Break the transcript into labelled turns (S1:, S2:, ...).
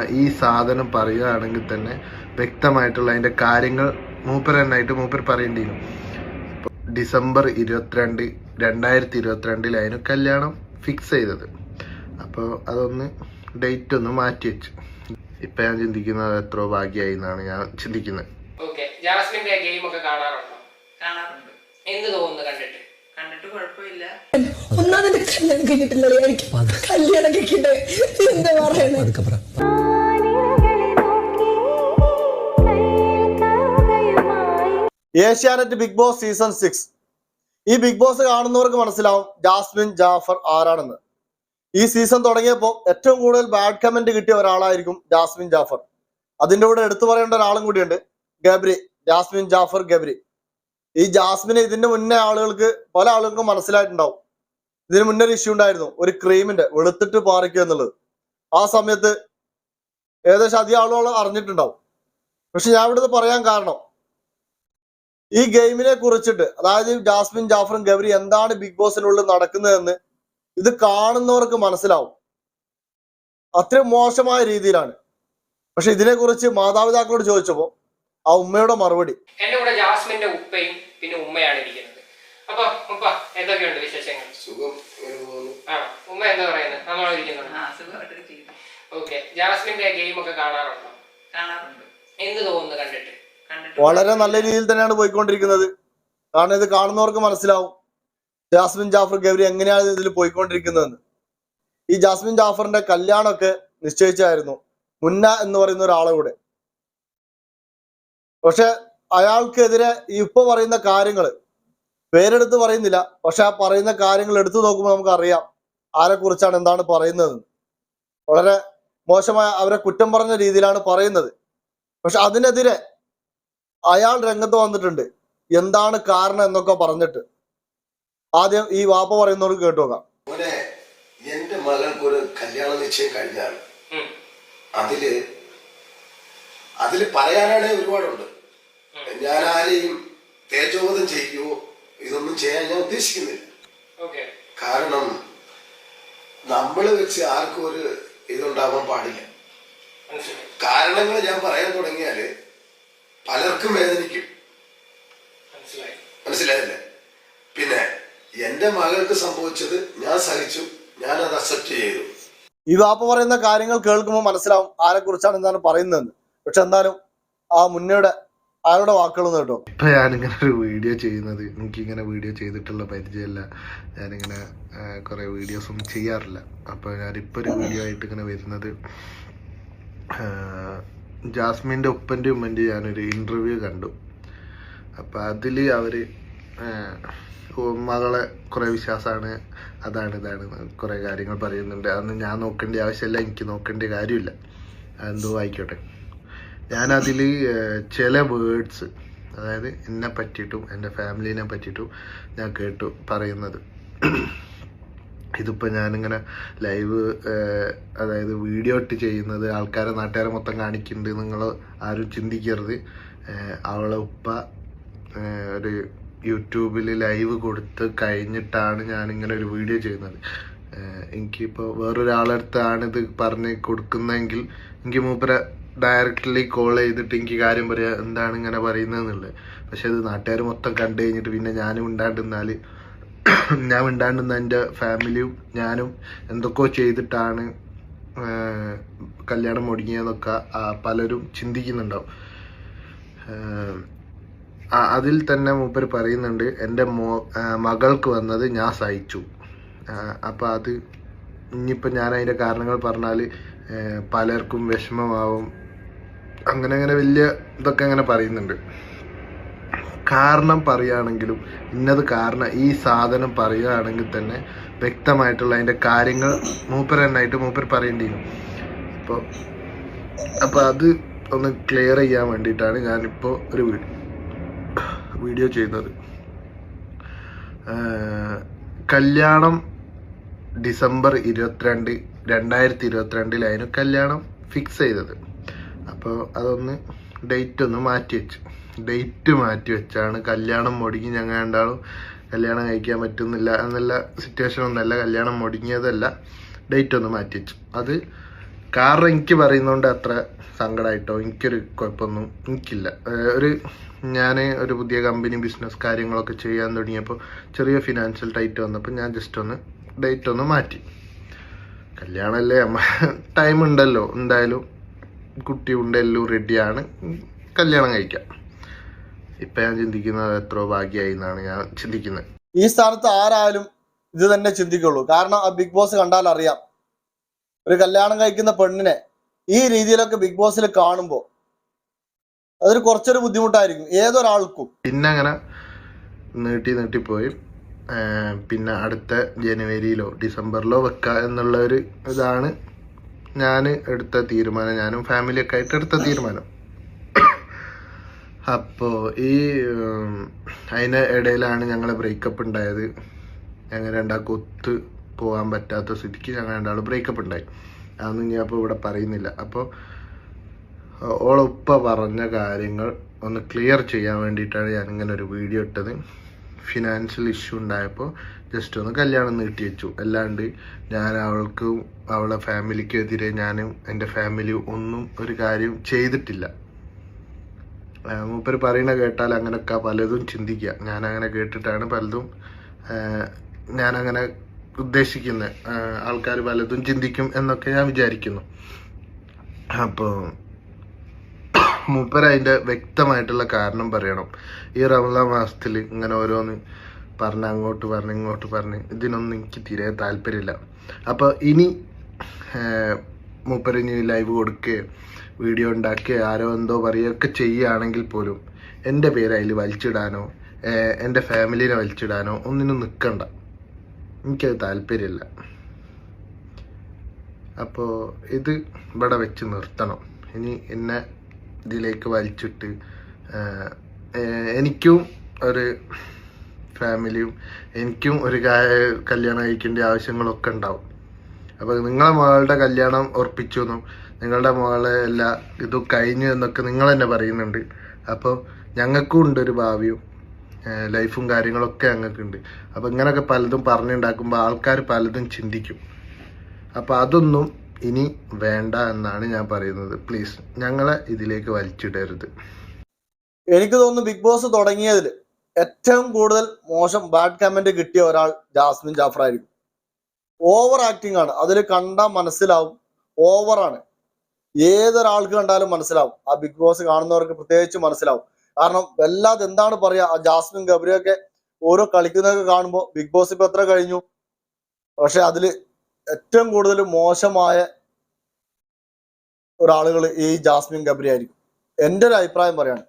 S1: ഈ സാധനം പറയുകയാണെങ്കിൽ തന്നെ വ്യക്തമായിട്ടുള്ള അതിന്റെ കാര്യങ്ങൾ മൂപ്പർ തന്നെയായിട്ട് മൂപ്പർ പറയേണ്ടി വരും ഡിസംബർ ഇരുപത്തിരണ്ട് രണ്ടായിരത്തി ഇരുപത്തിരണ്ടിൽ അതിന് കല്യാണം ഫിക്സ് ചെയ്തത്. അപ്പോൾ അതൊന്ന് ഡേറ്റ് ഒന്ന് മാറ്റി വെച്ചു. ഇപ്പൊ ഞാൻ ചിന്തിക്കുന്നത് എത്രയോ ഭാഗ്യമായി എന്നാണ് ഞാൻ ചിന്തിക്കുന്നത്.
S2: ജാസ്മിന്റെ ഗെയിം ഒക്കെ കാണാറുണ്ടോ?
S3: കാണാറുണ്ട്.
S2: എന്ത് തോന്നുന്നു കണ്ടിട്ട്?
S3: കണ്ടിട്ട് കുഴപ്പമില്ല.
S4: ഒന്നാമത് കല്യാണം കഴിഞ്ഞിട്ടില്ല എനിക്ക് കല്യാണം കഴിക്കട്ടെ? എന്താ പറയണേ?
S5: Asianet Bigg Boss season six ഈ ബിഗ് ബോസ് കാണുന്നവർക്ക് മനസ്സിലാവും ജാസ്മിൻ ജാഫർ ആരാണെന്ന്. ഈ സീസൺ തുടങ്ങിയപ്പോൾ ഏറ്റവും കൂടുതൽ ബാഡ് കമന്റ് കിട്ടിയ ഒരാളായിരിക്കും ജാസ്മിൻ ജാഫർ. അതിന്റെ കൂടെ എടുത്തു പറയേണ്ട ഒരാളും കൂടിയുണ്ട് ഗബ്രി ജാസ്മിൻ ജാഫർ ഗബ്രി. ഈ ജാസ്മിന് ഇതിന്റെ മുന്നേ ആളുകൾക്ക് പല ആളുകൾക്കും മനസ്സിലായിട്ടുണ്ടാവും. ഇതിന് മുന്നേ ഒരു ഇഷ്യൂ ഉണ്ടായിരുന്നു ഒരു ക്രീമിന്റെ വെളുത്തിട്ട് പാറിക്കുക എന്നുള്ളത്. ആ സമയത്ത് ഏകദേശം അധികം ആളുകൾ അറിഞ്ഞിട്ടുണ്ടാവും. പക്ഷെ ഞാൻ ഇവിടുന്ന് പറയാൻ കാരണം ഈ ഗെയിമിനെ കുറിച്ചിട്ട് അതായത് ജാസ്മിൻ ജാഫറും ഗൗരി എന്താണ് ബിഗ് ബോസിനുള്ളിൽ നടക്കുന്നതെന്ന് ഇത് കാണുന്നവർക്ക് മനസ്സിലാവും. അത്രയും മോശമായ രീതിയിലാണ്. പക്ഷെ ഇതിനെ കുറിച്ച് മാതാപിതാക്കളോട് ചോദിച്ചപ്പോ ആ ഉമ്മയുടെ മറുപടി.
S2: എന്റെ കൂടെ ജാസ്മിന്റെ ഉപ്പയും പിന്നെ ഉമ്മയാണ് ഇരിക്കുന്നത്. അപ്പൊ ഉപ്പ എന്തൊക്കെയുണ്ട് വിശേഷങ്ങൾ?
S6: സുഖം
S2: ആ ഉമ്മ എന്താ പറയുന്നത് നമ്മളെ ഇരിക്കുന്നുണ്ട് ഓക്കെ. ജാസ്മിന്റെ ഗെയിം ഒക്കെ കാണാറുണ്ടോ?
S3: കാണാറുണ്ട്.
S2: എന്ത് തോന്നുന്നു കണ്ടിട്ട്?
S5: വളരെ നല്ല രീതിയിൽ തന്നെയാണ് പോയിക്കൊണ്ടിരിക്കുന്നത്. കാരണം ഇത് കാണുന്നവർക്ക് മനസ്സിലാവും. ജാസ്മിൻ ജാഫർ ഗൗരി എങ്ങനെയാണ് ഇതിൽ പോയിക്കൊണ്ടിരിക്കുന്നതെന്ന്. ഈ ജാസ്മിൻ ജാഫറിന്റെ കല്യാണമൊക്കെ നിശ്ചയിച്ചായിരുന്നു. മുന്ന എന്ന് പറയുന്ന ഒരാളെ കൂടെ. പക്ഷെ അയാൾക്കെതിരെ ഇപ്പൊ പറയുന്ന കാര്യങ്ങൾ പേരെടുത്ത് പറയുന്നില്ല. പക്ഷെ ആ പറയുന്ന കാര്യങ്ങൾ എടുത്തു നോക്കുമ്പോൾ നമുക്ക് അറിയാം ആരെ കുറിച്ചാണ് എന്താണ് പറയുന്നത്. വളരെ മോശമായ അവരെ കുറ്റം പറഞ്ഞ രീതിയിലാണ് പറയുന്നത്. പക്ഷെ അതിനെതിരെ അയാൾ രംഗത്ത് വന്നിട്ടുണ്ട്. എന്താണ് കാരണം എന്നൊക്കെ പറഞ്ഞിട്ട്. ആദ്യം ഈ വാപ്പ പറയുന്നവർക്ക് കേട്ടു നോക്കാം.
S6: എന്റെ മകൾക്ക് ഒരു കല്യാണ നിശ്ചയം കഴിഞ്ഞാണ്. അതിൽ അതിൽ പറയാനാണെ ഒരുപാടുണ്ട്. ഞാൻ ആരെയും തേജോവധം ചെയ്യുകയോ ഇതൊന്നും ചെയ്യാൻ ഞാൻ ഉദ്ദേശിക്കുന്നില്ല. കാരണം നമ്മൾ വെച്ച് ആർക്കും ഒരു ഇതുണ്ടാവാൻ പാടില്ല. കാരണങ്ങൾ ഞാൻ പറയാൻ തുടങ്ങിയാൽ പലർക്കും വേദനിക്കും.
S2: മനസ്സിലായി.
S6: മനസ്സിലായില്ലേ? പിന്നെ എന്റെ മകൾക്ക് സംഭവിച്ചത് ഞാൻ സഹിച്ചു. ഞാൻ അത് അക്സെപ്റ്റ് ചെയ്തു.
S5: ഈ വാപ്പ പറയുന്ന കാര്യങ്ങൾ കേൾക്കുമ്പോൾ മനസ്സിലാവും ആരെ കുറിച്ചാണ് എന്താണ് പറയുന്നതെന്ന്. പക്ഷെ എന്നാലും ആ മുന്നയുടെ ആരുടെ വാക്കുകളൊന്നും കേട്ടോ?
S1: ഇപ്പൊ ഞാനിങ്ങനെ ഒരു വീഡിയോ ചെയ്യുന്നത്. എനിക്കിങ്ങനെ വീഡിയോ ചെയ്തിട്ടുള്ള പരിചയമില്ല. ഞാനിങ്ങനെ കുറെ വീഡിയോസ് ഒന്നും ചെയ്യാറില്ല. അപ്പൊ ഞാനിപ്പോ ഒരു വീഡിയോ ആയിട്ട് ഇങ്ങനെ വരുന്നത് ആ, ഉപ്പന്റെ ഉമ്മന്റെ ഞാനൊരു ഇന്റർവ്യൂ കണ്ടു. അപ്പൊ അതിൽ അവർ മകളെ കുറേ വിശ്വാസമാണ് അതാണ് ഇതാണ് കുറെ കാര്യങ്ങൾ പറയുന്നുണ്ട്. അതൊന്നും ഞാൻ നോക്കേണ്ട ആവശ്യമില്ല എനിക്ക് നോക്കേണ്ട കാര്യമില്ല. അതെന്തോ ആയിക്കോട്ടെ. ഞാനതിൽ ചില വേർഡ്സ് അതായത് എന്നെ പറ്റിയിട്ടും എന്റെ ഫാമിലിനെ പറ്റിയിട്ടും ഞാൻ കേട്ടു പറയുന്നത്. ഇതിപ്പോൾ ഞാനിങ്ങനെ ലൈവ് അതായത് വീഡിയോ ഇട്ട് ചെയ്യുന്നത് ആൾക്കാരെ നാട്ടുകാരെ മൊത്തം കാണിക്കുന്നുണ്ട് നിങ്ങൾ ആരും ചിന്തിക്കരുത്. അവളെ ഉപ്പ ഒരു യൂട്യൂബിൽ ലൈവ് കൊടുത്ത് കഴിഞ്ഞിട്ടാണ് ഞാനിങ്ങനെ ഒരു വീഡിയോ ചെയ്യുന്നത്. എനിക്കിപ്പോൾ വേറൊരാളടുത്താണ് ഇത് പറഞ്ഞ് കൊടുക്കുന്നതെങ്കിൽ എനിക്ക് മൂപ്പര ഡയറക്റ്റ്ലി കോൾ ചെയ്തിട്ട് എനിക്ക് കാര്യം പറയാം എന്താണ് ഇങ്ങനെ പറയുന്നതെന്നുള്ളത്. പക്ഷെ ഇത് നാട്ടുകാർ മൊത്തം കണ്ടു കഴിഞ്ഞിട്ട് പിന്നെ ഞാനും ഉണ്ടാണ്ടിരുന്നാൽ ഞാൻ ഉണ്ടായിരുന്ന എന്റെ ഫാമിലിയും ഞാനും എന്തൊക്കെയോ ചെയ്തിട്ടാണ് കല്യാണം മുടങ്ങിയതൊക്കെ പലരും ചിന്തിക്കുന്നുണ്ടാവും. അതിൽ തന്നെ മൂപ്പർ പറയുന്നുണ്ട് എന്റെ മോ മകൾക്ക് വന്നത് ഞാൻ സഹിച്ചു. അപ്പം അത് ഇനിയിപ്പോൾ ഞാൻ അതിന്റെ കാരണങ്ങൾ പറഞ്ഞാൽ പലർക്കും വിഷമമാവും. അങ്ങനെ അങ്ങനെ വലിയ ഇതൊക്കെ അങ്ങനെ പറയുന്നുണ്ട്. കാരണം പറയുകയാണെങ്കിലും ഇന്നത് കാരണം ഈ സാധനം പറയുകയാണെങ്കിൽ തന്നെ വ്യക്തമായിട്ടുള്ള അതിന്റെ കാര്യങ്ങൾ മൂപ്പർ തന്നെയായിട്ട് മൂപ്പർ പറയേണ്ടി വരും. അപ്പോൾ അപ്പോൾ അത് ഒന്ന് ക്ലിയർ ചെയ്യാൻ വേണ്ടിയിട്ടാണ് ഞാനിപ്പോൾ ഒരു വീഡിയോ ചെയ്യുന്നത്. കല്യാണം ഡിസംബർ ഇരുപത്തിരണ്ട് രണ്ടായിരത്തി ഇരുപത്തിരണ്ടിലായിരുന്നു കല്യാണം ഫിക്സ് ചെയ്തത്. അപ്പോൾ അതൊന്ന് ഡേറ്റ് ഒന്ന് മാറ്റി വെച്ചു. ഡേറ്റ് മാറ്റി വെച്ചാണ് കല്യാണം മുടങ്ങി ഞങ്ങൾ രണ്ടാളും കല്യാണം കഴിക്കാൻ പറ്റുന്നില്ല എന്നുള്ള സിറ്റുവേഷൻ ഒന്നല്ല കല്യാണം മുടങ്ങിയതല്ല. ഡേറ്റ് ഒന്ന് മാറ്റി വെച്ചു. അത് കാരണം എനിക്ക് പറയുന്നതുകൊണ്ട് അത്ര സങ്കടമായിട്ടോ എനിക്കൊരു കുഴപ്പമൊന്നും എനിക്കില്ല. ഒരു ഞാൻ ഒരു പുതിയ കമ്പനി ബിസിനസ് കാര്യങ്ങളൊക്കെ ചെയ്യാൻ തുടങ്ങിയപ്പോൾ ചെറിയ ഫിനാൻഷ്യൽ ടൈറ്റ് വന്നപ്പോൾ ഞാൻ ജസ്റ്റ് ഒന്ന് ഡേറ്റ് ഒന്ന് മാറ്റി. കല്യാണമല്ലേ അമ്മ ടൈം ഉണ്ടല്ലോ. എന്തായാലും കുട്ടി ഉണ്ട് എല്ലാം റെഡിയാണ് കല്യാണം കഴിക്കാം. ഇപ്പം ഞാൻ ചിന്തിക്കുന്നത് എത്രയോ ഭാഗ്യമായി എന്നാണ് ഞാൻ ചിന്തിക്കുന്നത്.
S5: ഈ സ്ഥാനത്ത് ആരായാലും ഇത് തന്നെ ചിന്തിക്കുള്ളൂ. കാരണം ആ ബിഗ് ബോസ് കണ്ടാൽ അറിയാം. ഒരു കല്യാണം കഴിക്കുന്ന പെണ്ണിനെ ഈ രീതിയിലൊക്കെ ബിഗ് ബോസിൽ കാണുമ്പോൾ അതൊരു കുറച്ചൊരു ബുദ്ധിമുട്ടായിരിക്കും. ഏതൊരാൾക്കും.
S1: പിന്നെ അങ്ങനെ നീട്ടി നീട്ടിപ്പോയി പിന്നെ അടുത്ത ജനുവരിയിലോ ഡിസംബറിലോ വെക്കുക എന്നുള്ള ഒരു ഇതാണ് ഞാൻ എടുത്ത തീരുമാനം ഞാനും ഫാമിലിയൊക്കെ ആയിട്ട് എടുത്ത തീരുമാനം. അപ്പോൾ ഈ അതിന് ഇടയിലാണ് ഞങ്ങളെ ബ്രേക്കപ്പ് ഉണ്ടായത്. ഞങ്ങൾ രണ്ടാൾക്ക് ഒത്ത് പോകാൻ പറ്റാത്ത സ്ഥിതിക്ക് ഞങ്ങൾ രണ്ടാളും ബ്രേക്കപ്പ് ഉണ്ടായി. അതൊന്നും ഞാൻ ഇപ്പോൾ ഇവിടെ പറയുന്നില്ല. അപ്പോൾ ഓളുപ്പ പറഞ്ഞ കാര്യങ്ങൾ ഒന്ന് ക്ലിയർ ചെയ്യാൻ വേണ്ടിയിട്ടാണ് ഞാൻ ഇങ്ങനെ ഒരു വീഡിയോ ഇട്ടത്. ഫിനാൻഷ്യൽ ഇഷ്യൂ ഉണ്ടായപ്പോൾ ജസ്റ്റ് ഒന്ന് കല്യാണം നീട്ടി വെച്ചു. അല്ലാണ്ട് ഞാൻ അവൾക്കും അവളെ ഫാമിലിക്കെതിരെ ഞാനും എന്റെ ഫാമിലി ഒന്നും ഒരു കാര്യം ചെയ്തിട്ടില്ല. മൂപ്പർ പറയുന്ന കേട്ടാൽ അങ്ങനെയൊക്കെ പലതും ചിന്തിക്കുക. ഞാൻ അങ്ങനെ കേട്ടിട്ടാണ് പലതും ഞാനങ്ങനെ ഉദ്ദേശിക്കുന്നത് ആൾക്കാർ പലതും ചിന്തിക്കും എന്നൊക്കെ ഞാൻ വിചാരിക്കുന്നു. അപ്പോൾ മൂപ്പര് അതിന്റെ വ്യക്തമായിട്ടുള്ള കാരണം പറയണം. ഈ റമദാൻ മാസത്തിൽ ഇങ്ങനെ ഓരോന്ന് പറഞ്ഞ് അങ്ങോട്ട് പറഞ്ഞ് ഇങ്ങോട്ട് പറഞ്ഞ് ഇതിനൊന്നും എനിക്ക് തീരെ താല്പര്യമില്ല. അപ്പോൾ ഇനി ഏർ, ഇനി ലൈവ് കൊടുക്കുകയോ വീഡിയോ ഉണ്ടാക്കുകയോ ആരോ എന്തോ പറയുകയൊക്കെ ചെയ്യുകയാണെങ്കിൽ പോലും എന്റെ പേര് അതിൽ വലിച്ചിടാനോ എന്റെ ഫാമിലിനെ വലിച്ചിടാനോ ഒന്നിനും നിൽക്കണ്ട എനിക്കത് താല്പര്യമില്ല. അപ്പോൾ ഇത് ഇവിടെ വെച്ച് നിർത്തണം. ഇനി എന്നെ ഇതിലേക്ക് വലിച്ചിട്ട് എനിക്കും ഒരു ഫാമിലിയും എനിക്കും ഒരു കല്യാണം കഴിക്കേണ്ട ആവശ്യങ്ങളൊക്കെ ഉണ്ടാവും. അപ്പോൾ നിങ്ങളെ മകളുടെ കല്യാണം ഉറപ്പിച്ചു എന്നും നിങ്ങളുടെ മകളെ എല്ലാ ഇതും കഴിഞ്ഞു എന്നൊക്കെ നിങ്ങൾ തന്നെ പറയുന്നുണ്ട്. അപ്പോൾ ഞങ്ങൾക്കും ഉണ്ട് ഒരു ഭാവിയും ലൈഫും കാര്യങ്ങളൊക്കെ ഞങ്ങൾക്കുണ്ട്. അപ്പോൾ ഇങ്ങനെയൊക്കെ പലതും പറഞ്ഞുണ്ടാക്കുമ്പോൾ ആൾക്കാർ പലതും ചിന്തിക്കും. അപ്പോൾ അതൊന്നും ഇനി വേണ്ട എന്നാണ് ഞാൻ പറയുന്നത്. പ്ലീസ് ഞങ്ങളെ ഇതിലേക്ക് വലിച്ചിടരുത്.
S5: എനിക്ക് തോന്നുന്നു ബിഗ് ബോസ് തുടങ്ങിയതിൽ ഏറ്റവും കൂടുതൽ മോശം ബാഡ് കമന്റ് കിട്ടിയ ഒരാൾ ജാസ്മിൻ ജാഫർ ആയിരിക്കും. ഓവർ ആക്ടിങ് ആണ്. അതിൽ കണ്ടാൽ മനസ്സിലാവും. ഓവറാണ് ഏതൊരാൾക്ക് കണ്ടാലും മനസ്സിലാവും. ആ ബിഗ് ബോസ് കാണുന്നവർക്ക് പ്രത്യേകിച്ച് മനസ്സിലാവും. കാരണം വല്ലാതെ എന്താണ് പറയാ ആ ജാസ്മിൻ ഗബ്രിയൊക്കെ ഓരോ കളിക്കുന്നതൊക്കെ കാണുമ്പോൾ ബിഗ് ബോസ് ഇപ്പൊ എത്ര കഴിഞ്ഞു? പക്ഷെ അതിൽ ഏറ്റവും കൂടുതൽ മോശമായ ഒരാളുകൾ ഈ ജാസ്മിൻ ഗബ്രി ആയിരിക്കും എന്റെ ഒരു അഭിപ്രായം പറയാണ്.